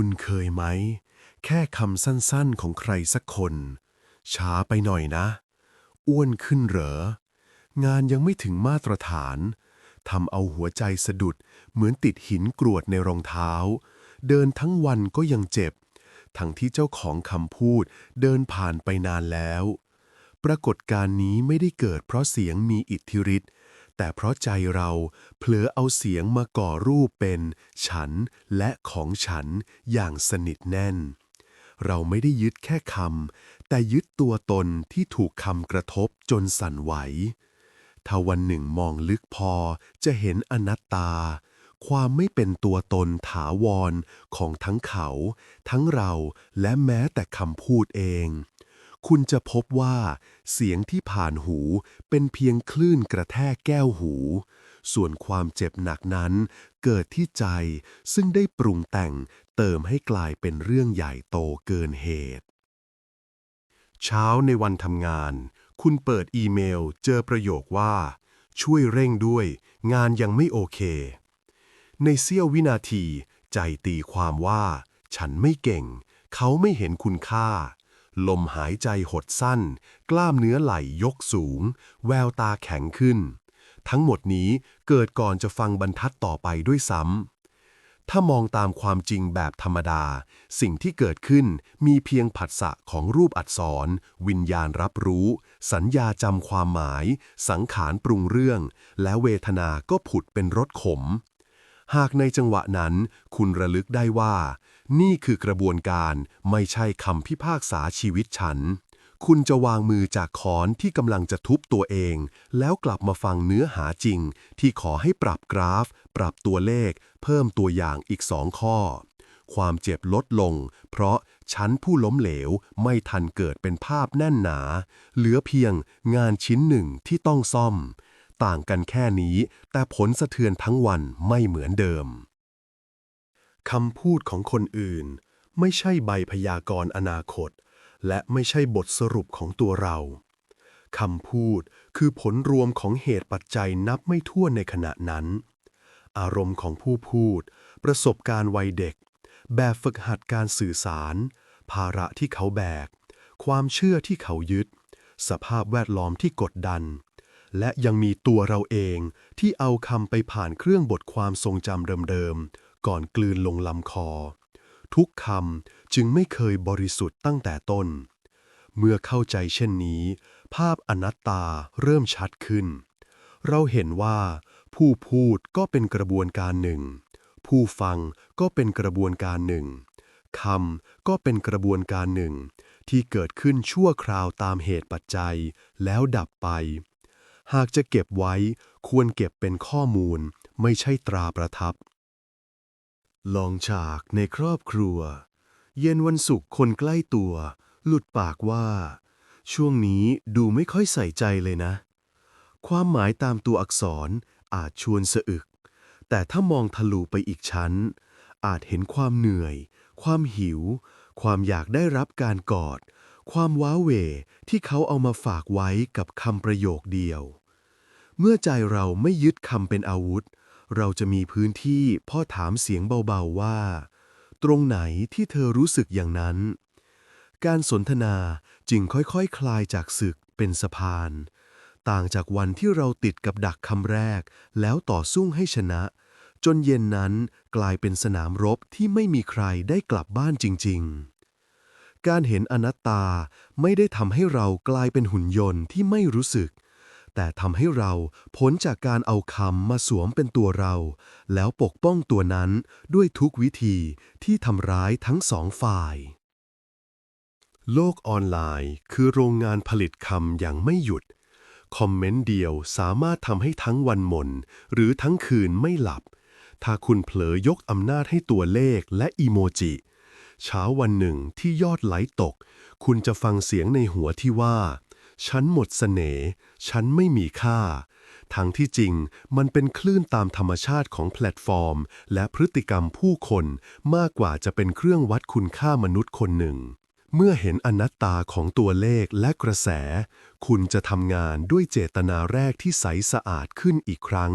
คุณเคยไหม แค่คำสั้นๆของใครสักคน ช้าไปหน่อยนะ อ้วนขึ้นเหรอ งานยังไม่ถึงมาตรฐานทำเอาหัวใจสะดุดเหมือนติดหินกรวดในรองเท้า เดินทั้งวันก็ยังเจ็บ ทั้งที่เจ้าของคำพูดเดินผ่านไปนานแล้ว ปรากฏการณ์นี้ไม่ได้เกิดเพราะเสียงมีอิทธิฤทธิ์ แต่เพราะใจเราเผลอเอาเสียงมาก่อรูปเป็น ฉันและของฉันอย่างสนิทแน่น เราไม่ได้ยึดแค่คำแต่ยึดตัวตนที่ถูกคำกระทบจนสั่นไหว ถ้าวันหนึ่งมองลึกพอจะเห็นอนัตตา ความไม่เป็นตัวตนถาวรของทั้งเขา ทั้งเราและแม้แต่คำพูดเอง คุณจะพบว่า เสียงที่ผ่านหูเป็นเพียงคลื่นกระแทกแก้วหู ส่วนความเจ็บหนักนั้น เกิดที่ใจซึ่งได้ปรุงแต่งเติมให้กลายเป็นเรื่องใหญ่โตเกินเหตุ เช้าในวันทำงาน คุณเปิดอีเมลเจอประโยคว่า ช่วยเร่งด้วย งานยังไม่โอเค ในเสี้ยววินาที ใจตีความว่า ฉันไม่เก่ง เขาไม่เห็นคุณค่า ลมหายใจหดสั้น กล้ามเนื้อไหล่ยกสูง แววตาแข็งขึ้น ทั้งหมดนี้เกิดก่อนจะฟังบรรทัดต่อไปด้วยซ้ำ ถ้ามองตามความจริงแบบธรรมดา สิ่งที่เกิดขึ้นมีเพียงผัสสะของรูปอักษร วิญญาณรับรู้ สัญญาจำความหมาย สังขารปรุงเรื่อง และเวทนาก็ผุดเป็นรสขมหากในจังหวะนั้นคุณระลึกได้ว่า นี่คือกระบวนการไม่ใช่คำพิพากษาชีวิตฉัน คุณจะวางมือจากคอนที่กำลังจะทุบตัวเอง แล้วกลับมาฟังเนื้อหาจริง ที่ขอให้ปรับกราฟ ปรับตัวเลข เพิ่มตัวอย่างอีกสองข้อ ความเจ็บลดลง เพราะฉันผู้ล้มเหลวไม่ทันเกิดเป็นภาพแน่นหนา เหลือเพียงงานชิ้นหนึ่งที่ต้องซ่อม ต่างกันแค่นี้ แต่ผลสะเทือนทั้งวันไม่เหมือนเดิม คำพูดของคนอื่น ไม่ใช่ใบพยากรณ์อนาคต และไม่ใช่บทสรุปของตัวเราคำพูดคือผลรวมของเหตุปัจจัยนับไม่ถ้วนในขณะนั้น อารมณ์ของผู้พูด ประสบการณ์วัยเด็ก แบบฝึกหัดการสื่อสาร ภาระที่เขาแบก ความเชื่อที่เขายึด สภาพแวดล้อมที่กดดัน และยังมีตัวเราเองที่เอาคำไปผ่านเครื่องบทความทรงจำเดิมๆ ก่อนกลืนลงลำคอ ทุกคำจึงไม่เคยบริสุทธิ์ตั้งแต่ต้น เมื่อเข้าใจเช่นนี้ ภาพอนัตตาเริ่มชัดขึ้น เราเห็นว่า ผู้พูดก็เป็นกระบวนการหนึ่ง ผู้ฟังก็เป็นกระบวนการหนึ่งคำก็เป็นกระบวนการหนึ่ง ที่เกิดขึ้นชั่วคราวตามเหตุปัจจัย แล้วดับไป หากจะเก็บไว้ควรเก็บเป็นข้อมูล ไม่ใช่ตราประทับ ลองฉากในครอบครัว เย็นวันศุกร์คนใกล้ตัว หลุดปากว่า ช่วงนี้ดูไม่ค่อยใส่ใจเลยนะ ความหมายตามตัวอักษรอาจชวนสะอึก แต่ถ้ามองทะลุไปอีกชั้น อาจเห็นความเหนื่อย ความหิว ความอยากได้รับการกอด ความว้าเหวที่เขาเอามาฝากไว้กับคำประโยคเดียว เมื่อใจเราไม่ยึดคำเป็นอาวุธ เราจะมีพื้นที่พ่อถามเสียงเบาๆว่า ตรงไหนที่เธอรู้สึกอย่างนั้น การสนทนาจึงค่อยๆคคลายจากศึกเป็นสะพาน ต่างจากวันที่เราติดกับดักคำแรก แล้วต่อสู้ให้ชนะ จนเย็นนั้นกลายเป็นสนามรบที่ไม่มีใครได้กลับบ้านจริง ๆการเห็นอนัตตาไม่ได้ทำให้เรากลายเป็นหุ่นยนต์ที่ไม่รู้สึก แต่ทำให้เราพ้นจากการเอาคำมาสวมเป็นตัวเรา แล้วปกป้องตัวนั้นด้วยทุกวิธีที่ทำร้ายทั้งสองฝ่าย โลกออนไลน์คือโรงงานผลิตคำอย่างไม่หยุด คอมเมนต์เดียวสามารถทำให้ทั้งวันหม่นหรือทั้งคืนไม่หลับ ถ้าคุณเผลอยกอำนาจให้ตัวเลขและอีโมจิ เช้าวันหนึ่งที่ยอดไหลตก คุณจะฟังเสียงในหัวที่ว่า ฉันหมดเสน่ห์ ฉันไม่มีค่า ทั้งที่จริงมันเป็นคลื่นตามธรรมชาติของแพลตฟอร์ม และพฤติกรรมผู้คนมากกว่าจะเป็นเครื่องวัดคุณค่ามนุษย์คนหนึ่ง เมื่อเห็นอนัตตาของตัวเลขและกระแส คุณจะทำงานด้วยเจตนาแรกที่ใสสะอาดขึ้นอีกครั้ง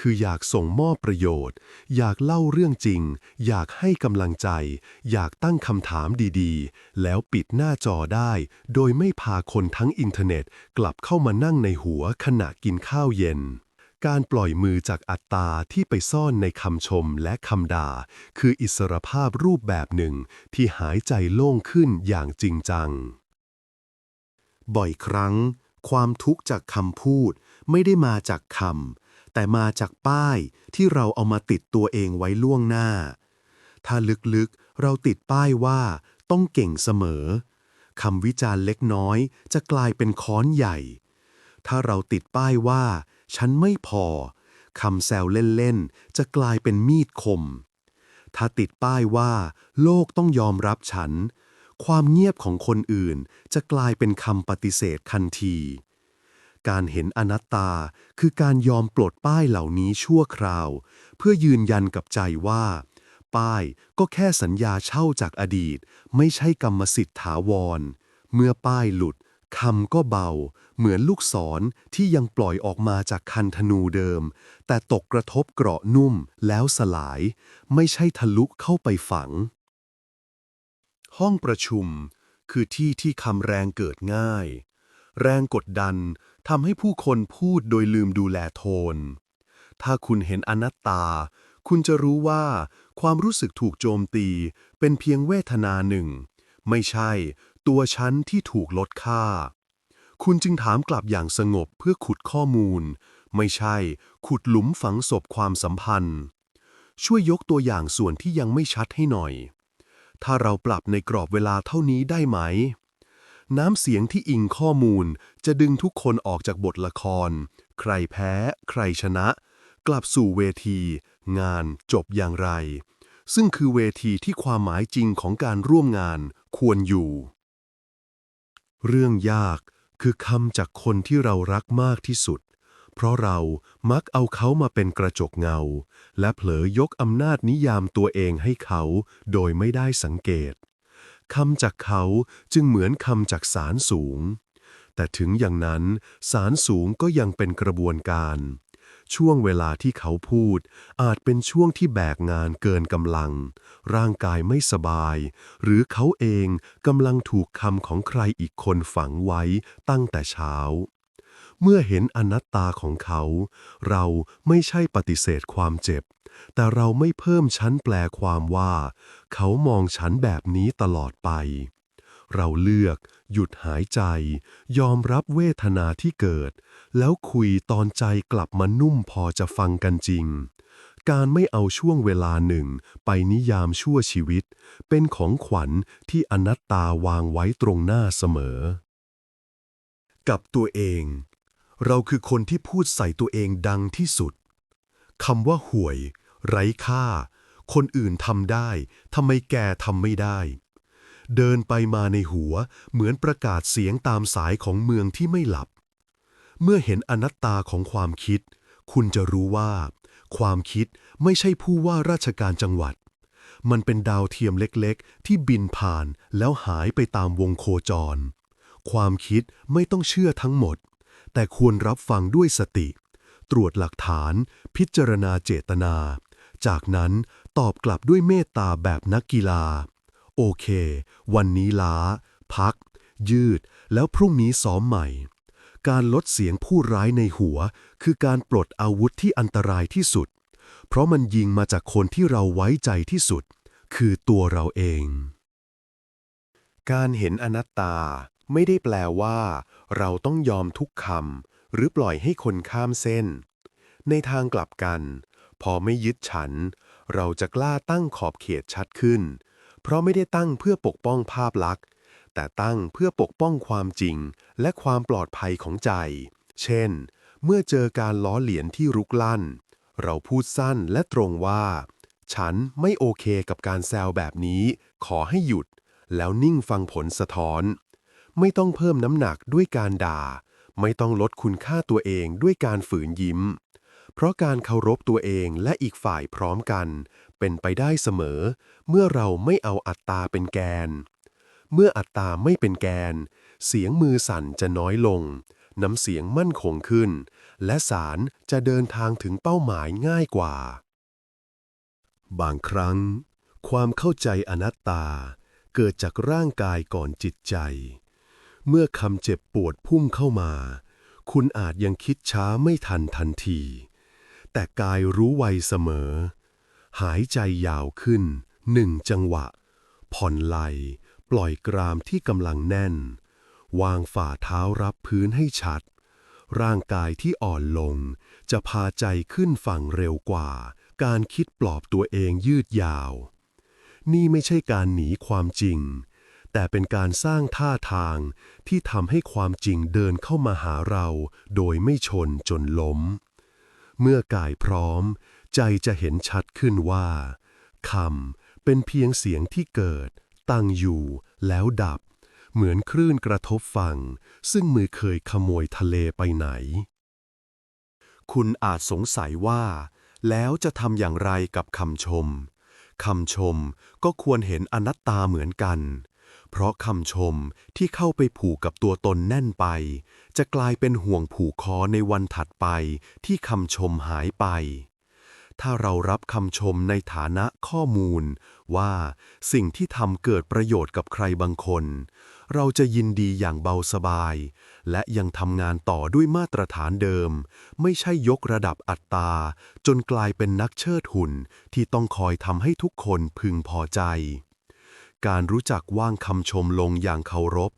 คืออยากส่งมอบประโยชน์ อยากเล่าเรื่องจริง อยากให้กำลังใจ อยากตั้งคำถามดีๆ แล้วปิดหน้าจอได้ โดยไม่พาคนทั้งอินเทอร์เน็ต กลับเข้ามานั่งในหัวขณะกินข้าวเย็น การปล่อยมือจากอัตตาที่ไปซ่อนในคำชมและคำด่า คืออิสรภาพรูปแบบหนึ่งที่หายใจโล่งขึ้นอย่างจริงจัง บ่อยครั้ง ความทุกข์จากคำพูดไม่ได้มาจากคำแต่มาจากป้ายที่เราเอามาติดตัวเองไว้ล่วงหน้า ถ้าลึกๆเราติดป้ายว่าต้องเก่งเสมอคำวิจารณ์เล็กน้อยจะกลายเป็นค้อนใหญ่ ถ้าเราติดป้ายว่า ฉันไม่พอคำแซวเล่นๆ จะกลายเป็นมีดคม ถ้าติดป้ายว่า โลกต้องยอมรับฉัน ความเงียบของคนอื่นจะกลายเป็นคำปฏิเสธทันที การเห็นอนัตตาคือการยอมปลดป้ายเหล่านี้ชั่วคราว เพื่อยืนยันกับใจว่า ป้ายก็แค่สัญญาเช่าจากอดีต ไม่ใช่กรรมสิทธิ์ถาวร เมื่อป้ายหลุด คำก็เบา เหมือนลูกศรที่ยังปล่อยออกมาจากคันธนูเดิม แต่ตกกระทบเกราะนุ่มแล้วสลาย ไม่ใช่ทะลุเข้าไปฝัง ห้องประชุมคือที่ที่คำแรงเกิดง่าย แรงกดดันทำให้ผู้คนพูดโดยลืมดูแลโทน ถ้าคุณเห็นอนัตตา คุณจะรู้ว่าความรู้สึกถูกโจมตีเป็นเพียงเวทนาหนึ่ง ไม่ใช่ ตัวฉันที่ถูกลดค่า คุณจึงถามกลับอย่างสงบเพื่อขุดข้อมูล ไม่ใช่ ขุดหลุมฝังศพความสัมพันธ์ ช่วยยกตัวอย่างส่วนที่ยังไม่ชัดให้หน่อย ถ้าเราปรับในกรอบเวลาเท่านี้ได้ไหม น้ำเสียงที่อิงข้อมูลจะดึงทุกคนออกจากบทละคร ใครแพ้ ใครชนะ กลับสู่เวที งานจบอย่างไรซึ่งคือเวทีที่ความหมายจริงของการร่วมงานควรอยู่ เรื่องยากคือคำจากคนที่เรารักมากที่สุด เพราะเรามักเอาเขามาเป็นกระจกเงา และเผลอยกอำนาจนิยามตัวเองให้เขา โดยไม่ได้สังเกตคำจากเขาจึงเหมือนคำจากสารสูง แต่ถึงอย่างนั้นสารสูงก็ยังเป็นกระบวนการ ช่วงเวลาที่เขาพูด อาจเป็นช่วงที่แบกงานเกินกำลัง ร่างกายไม่สบาย หรือเขาเองกำลังถูกคำของใครอีกคนฝังไว้ตั้งแต่เช้า เมื่อเห็นอนัตตาของเขา เราไม่ใช่ปฏิเสธความเจ็บ แต่เราไม่เพิ่มชั้นแปลความว่า เขามองฉันแบบนี้ตลอดไป เราเลือก หยุดหายใจ ยอมรับเวทนาที่เกิด แล้วคุยตอนใจกลับมานุ่มพอจะฟังกันจริง การไม่เอาช่วงเวลาหนึ่ง ไปนิยามชั่วชีวิต เป็นของขวัญที่อนัตตาวางไว้ตรงหน้าเสมอ กับตัวเอง เราคือคนที่พูดใส่ตัวเองดังที่สุดคำว่าห่วย ไร้ค่า คนอื่นทำได้ทำไมแกทำไม่ได้ เดินไปมาในหัว เหมือนประกาศเสียงตามสายของเมืองที่ไม่หลับ เมื่อเห็นอนัตตาของความคิด คุณจะรู้ว่า ความคิดไม่ใช่ผู้ว่าราชการจังหวัด มันเป็นดาวเทียมเล็กๆ ที่บินผ่านแล้วหายไปตามวงโคจร ความคิดไม่ต้องเชื่อทั้งหมด แต่ควรรับฟังด้วยสติ ตรวจหลักฐาน พิจารณาเจตนา จากนั้นตอบกลับด้วยเมตตาแบบนักกีฬา โอเค วันนี้ล้า พัก ยืด แล้วพรุ่งนี้ซ้อมใหม่ การลดเสียงผู้ร้ายในหัว คือการปลดอาวุธที่อันตรายที่สุด เพราะมันยิงมาจากคนที่เราไว้ใจที่สุด คือตัวเราเอง การเห็นอนัตตาไม่ได้แปลว่า เราต้องยอมทุกคำหรือปล่อยให้คนข้ามเส้น ในทางกลับกัน พอไม่ยึดฉัน เราจะกล้าตั้งขอบเขตชัดขึ้น เพราะไม่ได้ตั้งเพื่อปกป้องภาพลักษณ์ แต่ตั้งเพื่อปกป้องความจริงและความปลอดภัยของใจ เช่น เมื่อเจอการล้อเหลียนที่รุกลั่น เราพูดสั้นและตรงว่า ฉันไม่โอเคกับการแซวแบบนี้ ขอให้หยุด แล้วนิ่งฟังผลสะท้อน ไม่ต้องเพิ่มน้ำหนักด้วยการด่า ไม่ต้องลดคุณค่าตัวเองด้วยการฝืนยิ้ม เพราะการเคารพตัวเองและอีกฝ่ายพร้อมกัน เป็นไปได้เสมอ เมื่อเราไม่เอาอัตตาเป็นแกน เมื่ออัตตาไม่เป็นแกน เสียงมือสั่นจะน้อยลง น้ำเสียงมั่นคงขึ้น และสารจะเดินทางถึงเป้าหมายง่ายกว่า บางครั้ง ความเข้าใจอนัตตา เกิดจากร่างกายก่อนจิตใจ เมื่อคำเจ็บปวดพุ่งเข้ามา คุณอาจยังคิดช้าไม่ทันทันที แต่กายรู้ไวเสมอ หายใจยาวขึ้นหนึ่งจังหวะ ผ่อนไหล ปล่อยกรามที่กำลังแน่น วางฝ่าเท้ารับพื้นให้ชัด ร่างกายที่อ่อนลง จะพาใจขึ้นฝั่งเร็วกว่า การคิดปลอบตัวเองยืดยาว นี่ไม่ใช่การหนีความจริง แต่เป็นการสร้างท่าทางที่ทำให้ความจริงเดินเข้ามาหาเรา โดยไม่ชนจนล้ม เมื่อกายพร้อม ใจจะเห็นชัดขึ้นว่าคำเป็นเพียงเสียงที่เกิด ตั้งอยู่ แล้วดับ เหมือนคลื่นกระทบฝั่ง ซึ่งมือเคยขโมยทะเลไปไหน คุณอาจสงสัยว่า แล้วจะทำอย่างไรกับคำชมคำชมก็ควรเห็นอนัตตาเหมือนกัน เพราะคำชมที่เข้าไปผูกกับตัวตนแน่นไป จะกลายเป็นห่วงผูกคอในวันถัดไปที่คำชมหายไป ถ้าเรารับคำชมในฐานะข้อมูล ว่าสิ่งที่ทำเกิดประโยชน์กับใครบางคน เราจะยินดีอย่างเบาสบาย และยังทำงานต่อด้วยมาตรฐานเดิม ไม่ใช่ยกระดับอัตตาจนกลายเป็นนักเชิดหุ่นที่ต้องคอยทำให้ทุกคนพึงพอใจ การรู้จักว่างคำชมลงอย่างเคารพ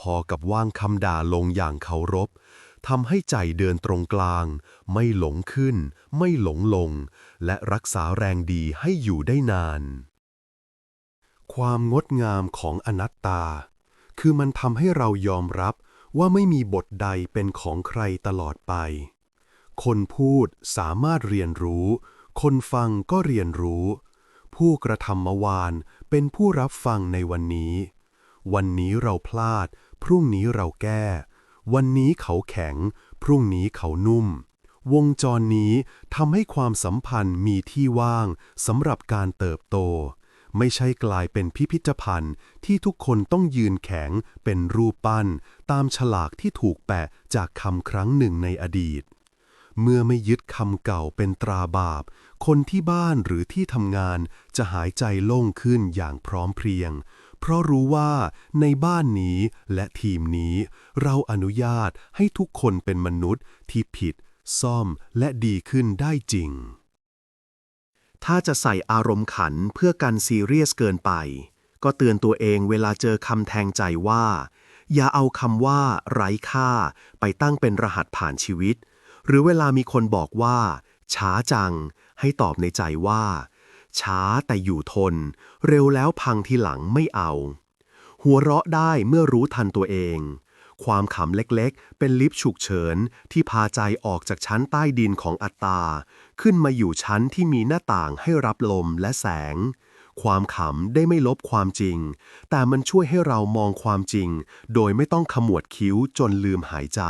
พอๆกับว่างคำด่าลงอย่างเคารพทำให้ใจเดินตรงกลาง ไม่หลงขึ้น ไม่หลงลง และรักษาแรงดีให้อยู่ได้นาน ความงดงามของอนัตตา คือมันทำให้เรายอมรับว่าไม่มีบทใดเป็นของใครตลอดไป คนพูดสามารถเรียนรู้ คนฟังก็เรียนรู้ ผู้กระทำเมื่อวาน เป็นผู้รับฟังในวันนี้ วันนี้เราพลาด พรุ่งนี้เราแก้ วันนี้เขาแข็ง พรุ่งนี้เขานุ่ม วงจรนี้ทำให้ความสัมพันธ์มีที่ว่างสำหรับการเติบโต ไม่ใช่กลายเป็นพิพิธภัณฑ์ที่ทุกคนต้องยืนแข็งเป็นรูปปั้น ตามฉลากที่ถูกแปะจากคำครั้งหนึ่งในอดีต เมื่อไม่ยึดคำเก่าเป็นตราบาป คนที่บ้านหรือที่ทำงานจะหายใจโล่งขึ้นอย่างพร้อมเพรียง เพราะรู้ว่าในบ้านนี้และทีมนี้ เราอนุญาตให้ทุกคนเป็นมนุษย์ที่ผิด ซ่อมและดีขึ้นได้จริง ถ้าจะใส่อารมณ์ขันเพื่อกันซีเรียสเกินไป ก็เตือนตัวเองเวลาเจอคำแทงใจว่า อย่าเอาคำว่าไร้ค่าไปตั้งเป็นรหัสผ่านชีวิต หรือเวลามีคนบอกว่า ช้าจัง ให้ตอบในใจว่า ช้าแต่อยู่ทน เร็วแล้วพังทีหลังไม่เอา หัวเราะได้เมื่อรู้ทันตัวเอง ความขำเล็กๆ เป็นลิฟต์ฉุกเฉินที่พาใจออกจากชั้นใต้ดินของอัตตา ขึ้นมาอยู่ชั้นที่มีหน้าต่างให้รับลมและแสงความขำได้ไม่ลบความจริง แต่มันช่วยให้เรามองความจริง โดยไม่ต้องขมวดคิ้วจนลืมหายใจ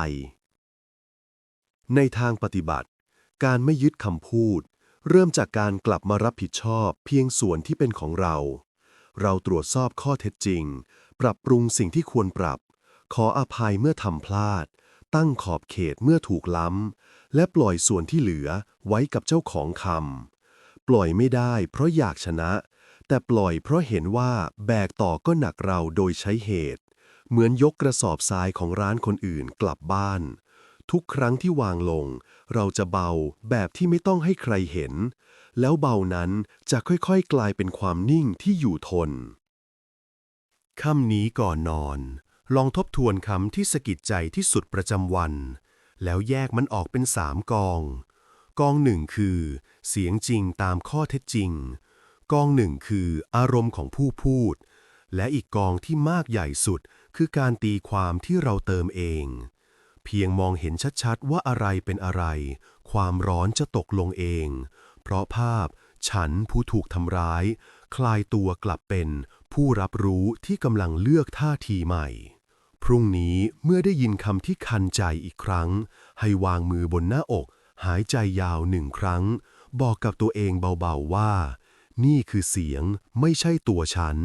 ในทางปฏิบัติ การไม่ยึดคำพูด เริ่มจากการกลับมารับผิดชอบเพียงส่วนที่เป็นของเรา เราตรวจสอบข้อเท็จจริง ปรับปรุงสิ่งที่ควรปรับ ขออภัยเมื่อทำพลาด ตั้งขอบเขตเมื่อถูกล้ำ และปล่อยส่วนที่เหลือไว้กับเจ้าของคำ ปล่อยไม่ได้เพราะอยากชนะ แต่ปล่อยเพราะเห็นว่าแบกต่อก็หนักเราโดยใช้เหตุ เหมือนยกกระสอบทรายของร้านคนอื่นกลับบ้าน ทุกครั้งที่วางลง เราจะเบาแบบที่ไม่ต้องให้ใครเห็น แล้วเบานั้นจะค่อยๆ กลายเป็นความนิ่งที่อยู่ทนค่ำนี้ก่อนนอน ลองทบทวนคำที่สะกิดใจที่สุดประจำวัน แล้วแยกมันออกเป็นสามกอง กองหนึ่งคือ เสียงจริงตามข้อเท็จจริง กองหนึ่งคืออารมณ์ของผู้พูด และอีกกองที่มากใหญ่สุดคือการตีความที่เราเติมเอง เพียงมองเห็นชัดๆว่าอะไรเป็นอะไร ความร้อนจะตกลงเอง เพราะภาพฉันผู้ถูกทำร้าย คลายตัวกลับเป็นผู้รับรู้ที่กำลังเลือกท่าทีใหม่ พรุ่งนี้เมื่อได้ยินคำที่คันใจอีกครั้ง ให้วางมือบนหน้าอก หายใจยาวหนึ่งครั้ง บอกกับตัวเองเบาๆว่า นี่คือเสียงไม่ใช่ตัวฉัน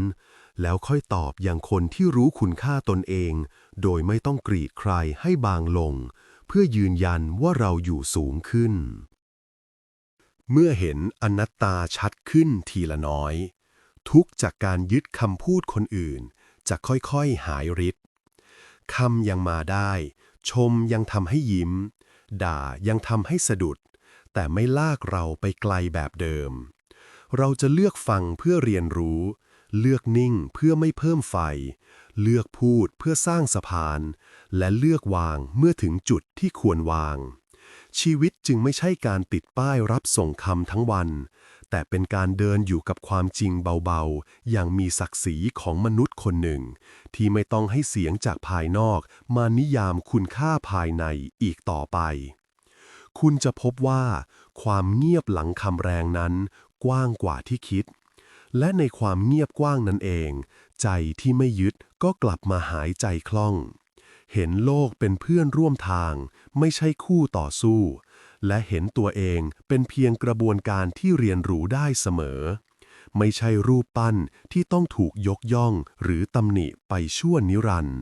แล้วค่อยตอบอย่างคนที่รู้คุณค่าตนเอง โดยไม่ต้องกรีดใครให้บางลง เพื่อยืนยันว่าเราอยู่สูงขึ้น เมื่อเห็นอนัตตาชัดขึ้นทีละน้อย ทุกจากการยึดคำพูดคนอื่น จะค่อยๆหายฤทธิ์คำยังมาได้ ชมยังทำให้ยิ้ม ด่ายังทำให้สะดุด แต่ไม่ลากเราไปไกลแบบเดิม เราจะเลือกฟังเพื่อเรียนรู้ เลือกนิ่งเพื่อไม่เพิ่มไฟ เลือกพูดเพื่อสร้างสะพาน และเลือกวางเมื่อถึงจุดที่ควรวาง ชีวิตจึงไม่ใช่การติดป้ายรับส่งคำทั้งวัน แต่เป็นการเดินอยู่กับความจริงเบาๆ อย่างมีศักดิ์ศรีของมนุษย์คนหนึ่ง ที่ไม่ต้องให้เสียงจากภายนอก มานิยามคุณค่าภายในอีกต่อไป คุณจะพบว่า ความเงียบหลังคำแรงนั้น กว้างกว่าที่คิด และในความเงียบกว้างนั้นเอง ใจที่ไม่ยึดก็กลับมาหายใจคล่อง เห็นโลกเป็นเพื่อนร่วมทาง ไม่ใช่คู่ต่อสู้ และเห็นตัวเองเป็นเพียงกระบวนการที่เรียนรู้ได้เสมอ ไม่ใช่รูปปั้นที่ต้องถูกยกย่องหรือตำหนิไปชั่วนิรันดร์